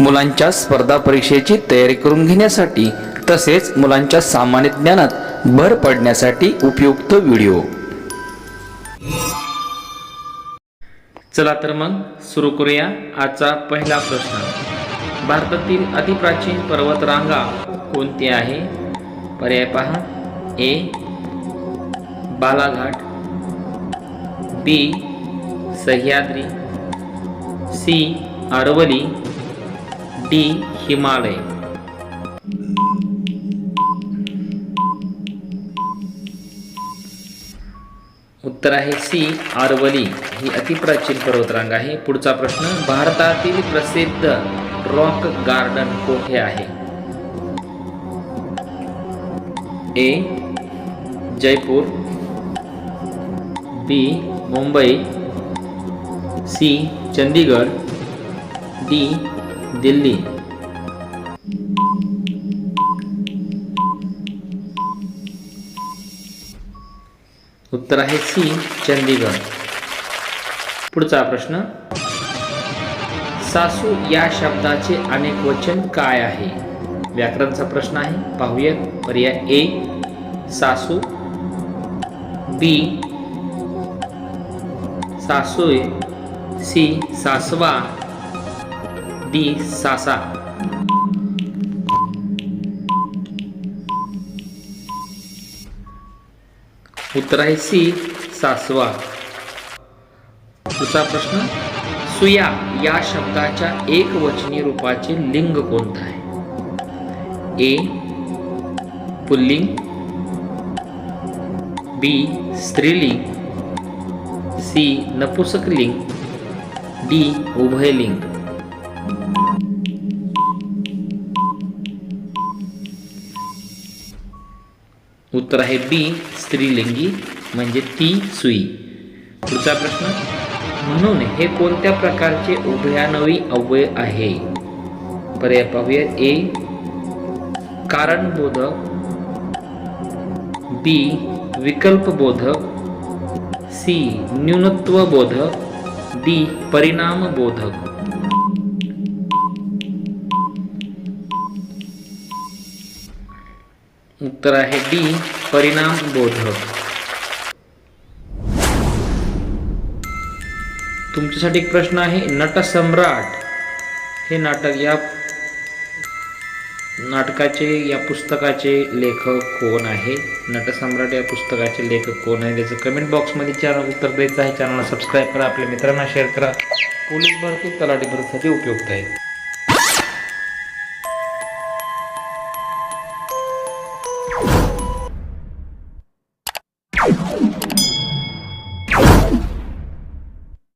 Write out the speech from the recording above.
मुलांच्या स्पर्धा परीक्षेची तयारी करून घेण्यासाठी तसेच मुलांच्या सामान्य ज्ञानात भर पडण्यासाठी उपयुक्त व्हिडिओ. चला तर मग सुरू करूया आजचा पहिला प्रश्न. भारतातील अतिप्राचीन पर्वतरांगा कोणती आहे? पर्याय पहा. A. Balaghat. B. Sahyadri. C. Aravalli D Himalaya. उत्तर आहे सी आरवली. ही अतिप्राचीन पर्वतरांग आहे. पुढचा प्रश्न भारतातील प्रसिद्ध रॉक गार्डन कोठे आहे? A Jaipur. B Mumbai. C Chandigarh D Delhi. उत्तर आहे सी चंदीगड पुढचा प्रश्न. सासू या शब्दाचे अनेक वचन काय आहे? व्याकरणचा प्रश्न आहे पाहूया. पर्याय ए सासू. बी सासूय सी सासवा. डी सासा. उत्तर आहे सी सासवा. पुढचा प्रश्न सुया या शब्दाच्या एक वचनी रूपाचे लिंग कोणतं आहे? ए पुल्लिंग. बी स्त्रीलिंग. सी नपुसकलिंग. डी उभयलिंग. उत्तर आहे बी स्त्रीलिंगी म्हणजे ती सुई. पुढचा प्रश्न म्हणून हे कोणत्या प्रकारचे उभयानवी अव्यय आहे? पर्याय पाहूया. ए कारणबोधक. बी विकल्पबोधक. सी न्यूनत्वबोधक. डी परिणामबोधक. उत्तर आहे डी परिणाम बोधक. तुमच्यासाठी एक प्रश्न आहे नटसम्राट. हे नाटक या नाटकाचे या पुस्तकाचे लेखक कोण आहे? नटसम्राट या पुस्तकाचे लेखक कोण आहे? त्याचं कमेंट बॉक्समध्ये चॅनल उत्तर द्यायचं आहे. चॅनलला सबस्क्राईब करा आपल्या मित्रांना शेअर करा. पोलीस भरती तलाठी भरतीसाठी उपयुक्त आहे.